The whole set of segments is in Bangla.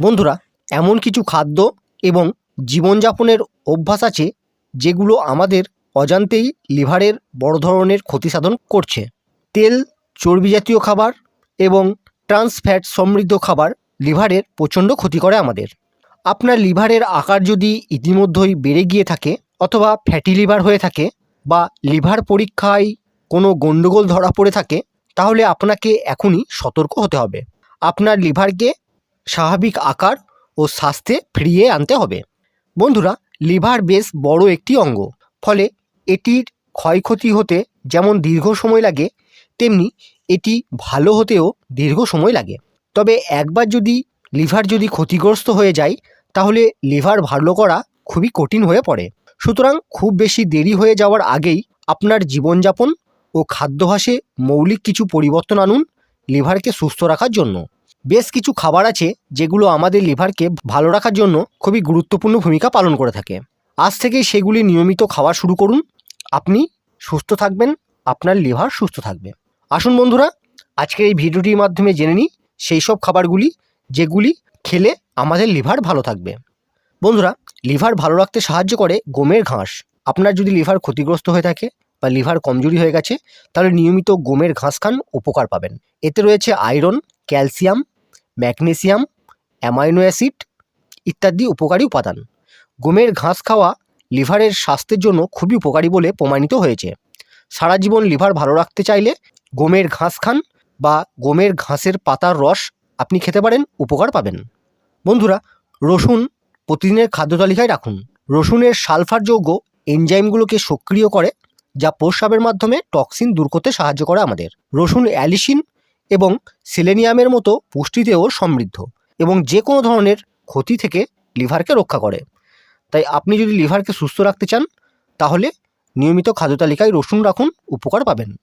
বন্ধুরা, এমন কিছু খাদ্য এবং জীবনযাপনের অভ্যাস আছে যেগুলো আমাদের অজান্তেই লিভারের বড় ধরনের ক্ষতি সাধন করছে। তেল চর্বি জাতীয় খাবার এবং ট্রান্স ফ্যাট সমৃদ্ধ খাবার লিভারের প্রচণ্ড ক্ষতি করে আমাদের। আপনার লিভারের আকার যদি ইতিমধ্যেই বেড়ে গিয়ে থাকে অথবা ফ্যাটি লিভার হয়ে থাকে বা লিভার পরীক্ষায় কোনো গণ্ডগোল ধরা পড়ে থাকে, তাহলে আপনাকে এখনই সতর্ক হতে হবে। আপনার লিভারকে স্বাভাবিক আকার ও স্বাস্থ্যে ফিরিয়ে আনতে হবে। বন্ধুরা, লিভার বেশ বড় একটি অঙ্গ। ফলে এটির ক্ষয়ক্ষতি হতে যেমন দীর্ঘ সময় লাগে, তেমনি এটি ভালো হতেও দীর্ঘ সময় লাগে। তবে একবার যদি লিভার যদি ক্ষতিগ্রস্ত হয়ে যায়, তাহলে লিভার ভালো করা খুবই কঠিন হয়ে পড়ে। সুতরাং খুব বেশি দেরি হয়ে যাওয়ার আগেই আপনার জীবনযাপন ও খাদ্যাভ্যাসে মৌলিক কিছু পরিবর্তন আনুন লিভারকে সুস্থ রাখার জন্য। বেশ কিছু খাবার আছে যেগুলো আমাদের লিভারকে ভালো রাখার জন্য খুবই গুরুত্বপূর্ণ ভূমিকা পালন করে থাকে। আজ থেকেই সেগুলি নিয়মিত খাওয়া শুরু করুন। আপনি সুস্থ থাকবেন, আপনার লিভার সুস্থ থাকবে। আসুন বন্ধুরা, আজকের এই ভিডিওটির মাধ্যমে জেনে নিই সেই সব খাবারগুলি যেগুলি খেলে আমাদের লিভার ভালো থাকবে। বন্ধুরা, লিভার ভালো রাখতে সাহায্য করে গমের ঘাস। আপনার যদি লিভার ক্ষতিগ্রস্ত হয়ে থাকে বা লিভার কমজোরি হয়ে গেছে, তাহলে নিয়মিত গমের ঘাস খান, উপকার পাবেন। এতে রয়েছে iron calcium, magnesium, amino acid ইত্যাদি উপকারী উপাদান। গমের ঘাস খাওয়া লিভারের স্বাস্থ্যের জন্য খুবই উপকারী বলে প্রমাণিত হয়েছে। সারা জীবন লিভার ভালো রাখতে চাইলে গমের ঘাস খান বা গমের ঘাসের পাতার রস আপনি খেতে পারেন, উপকার পাবেন। বন্ধুরা, রসুন প্রতিদিনের খাদ্য তালিকায় রাখুন। রসুনের সালফার যৌগ এনজাইমগুলোকে সক্রিয় করে, যা প্রস্রাবের মাধ্যমে টক্সিন দূর করতে সাহায্য করে আমাদের। রসুন অ্যালিসিন এবং সেলেনিয়ামের মতো পুষ্টিতেও সমৃদ্ধ এবং যে কোনো ধরনের ক্ষতি থেকে লিভারকে রক্ষা করে। তাই আপনি যদি লিভারকে সুস্থ রাখতে চান, তাহলে নিয়মিত খাদ্য তালিকায় রসুন রাখুন, উপকার পাবেন।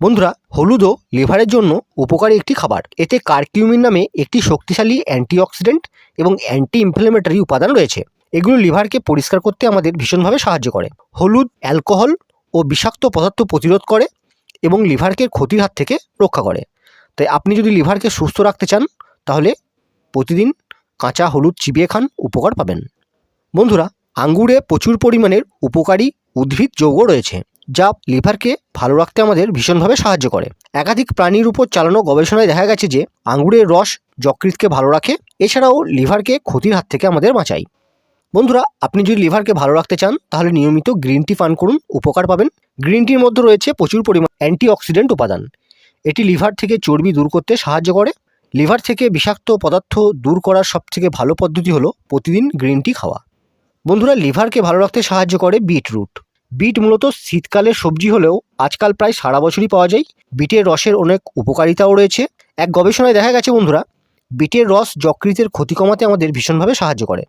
বন্ধুরা, হলুদও লিভারের জন্য উপকারী একটি খাবার। এতে কার্কিউমিন নামে একটি শক্তিশালী অ্যান্টিঅক্সিডেন্ট এবং অ্যান্টি ইনফ্লেমেটরি উপাদান রয়েছে। এগুলো লিভারকে পরিষ্কার করতে আমাদের ভীষণভাবে সাহায্য করে। হলুদ, অ্যালকোহল ও বিষাক্ত পদার্থ প্রতিরোধ করে এবং লিভারকে ক্ষতির হাত থেকে রক্ষা করে। তাই আপনি যদি লিভারকে সুস্থ রাখতে চান, তাহলে প্রতিদিন কাঁচা হলুদ চিবিয়ে খান, উপকার পাবেন। বন্ধুরা, আঙ্গুরে প্রচুর পরিমাণের উপকারী উদ্ভিদ যৌগ রয়েছে, যা লিভারকে ভালো রাখতে আমাদের ভীষণভাবে সাহায্য করে। একাধিক প্রাণীর উপর চালানো গবেষণায় দেখা গেছে যে, আঙ্গুরের রস যকৃতকে ভালো রাখে, এছাড়াও লিভারকে ক্ষতির হাত থেকে আমাদের বাঁচায়। বন্ধুরা, আপনি যদি লিভারকে ভালো রাখতে চান, তাহলে নিয়মিত গ্রিন টি পান করুন, উপকার পাবেন। গ্রিন টির মধ্যে রয়েছে প্রচুর পরিমাণ অ্যান্টিঅক্সিডেন্ট উপাদান। এটি লিভার থেকে চর্বি দূর করতে সাহায্য করে। লিভার থেকে বিষাক্ত পদার্থ দূর করার সবথেকে ভালো পদ্ধতি হলো প্রতিদিন গ্রিন টি খাওয়া। বন্ধুরা, লিভারকে ভালো রাখতে সাহায্য করে বিটরুট। বিট মূলত শীতকালের সবজি হলেও আজকাল প্রায় সারা বছরই পাওয়া যায়। বিটের রসের অনেক উপকারিতাও রয়েছে। এক গবেষণায় দেখা গেছে, বন্ধুরা, বিটের রস যকৃতের ক্ষতি কমাতে আমাদের ভীষণভাবে সাহায্য করে।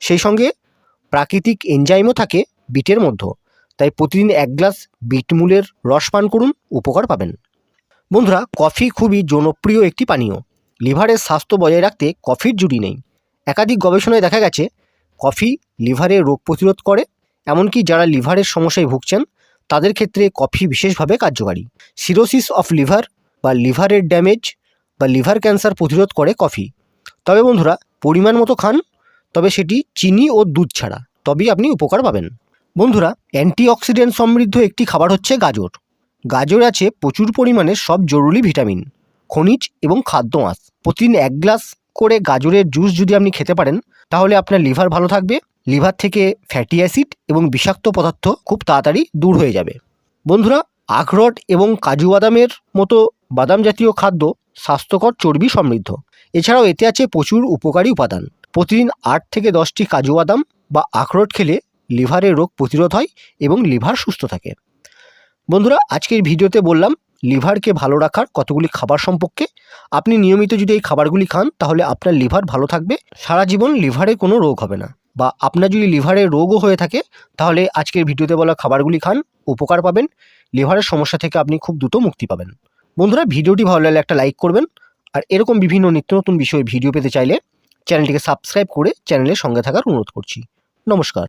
সেই সঙ্গে প্রাকৃতিক এনজাইমও থাকে বিটের মধ্যে। তাই প্রতিদিন এক গ্লাস বিটমূলের রস পান করুন, উপকার পাবেন। বন্ধুরা, কফি খুবই জনপ্রিয় একটি পানীয়। লিভারের স্বাস্থ্য বজায় রাখতে কফির জুড়ি নেই। একাধিক গবেষণায় দেখা গেছে, কফি লিভারের রোগ প্রতিরোধ করে, এমনকি যারা লিভারের সমস্যায় ভুগছেন, তাদের ক্ষেত্রে কফি বিশেষভাবে কার্যকারী। সিরোসিস অফ লিভার বা লিভারের ড্যামেজ বা লিভার ক্যান্সার প্রতিরোধ করে কফি। তবে বন্ধুরা, পরিমাণ মতো খান, তবে সেটি চিনি ও দুধ ছাড়া। তবেই আপনি উপকার পাবেন। বন্ধুরা, অ্যান্টিঅক্সিডেন্ট সমৃদ্ধ একটি খাবার হচ্ছে গাজর। গাজর আছে প্রচুর পরিমাণে, সব জরুরি ভিটামিন, খনিজ এবং খাদ্য মাছ। প্রতিদিন এক গ্লাস করে গাজরের জুস যদি আপনি খেতে পারেন, তাহলে আপনার লিভার ভালো থাকবে, লিভার থেকে ফ্যাটি অ্যাসিড এবং বিষাক্ত পদার্থ খুব তাড়াতাড়ি দূর হয়ে যাবে। বন্ধুরা, আখরোট এবং কাজু বাদামের মতো বাদাম জাতীয় খাদ্য স্বাস্থ্যকর চর্বি সমৃদ্ধ। এছাড়াও এতে আছে প্রচুর উপকারী উপাদান। প্রতিদিন আট থেকে দশটি কাজু বাদাম বা আখরোট খেলে লিভারের রোগ প্রতিরোধ হয় এবং লিভার সুস্থ থাকে। বন্ধুরা, আজকের ভিডিওতে বললাম, লিভারকে ভালো রাখার কতগুলি খাবার সম্পর্কে। আপনি নিয়মিত যদি এই খাবারগুলি খান, তাহলে আপনার লিভার ভালো থাকবে। সারা জীবন লিভারে কোনো রোগ হবে না। বা আপনার যদি লিভারে রোগও হয়ে থাকে, তাহলে আজকের ভিডিওতে বলা খাবারগুলি খান, উপকার পাবেন। লিভারের সমস্যা থেকে আপনি খুব দ্রুত মুক্তি পাবেন। বন্ধুরা, ভিডিওটি ভালো লাগলে একটা লাইক করবেন। আর এরকম বিভিন্ন নিত্য নতুন বিষয়ে ভিডিও পেতে চাইলে চ্যানেলটিকে সাবস্ক্রাইব করে চ্যানেলের সঙ্গে থাকার অনুরোধ করছি। নমস্কার।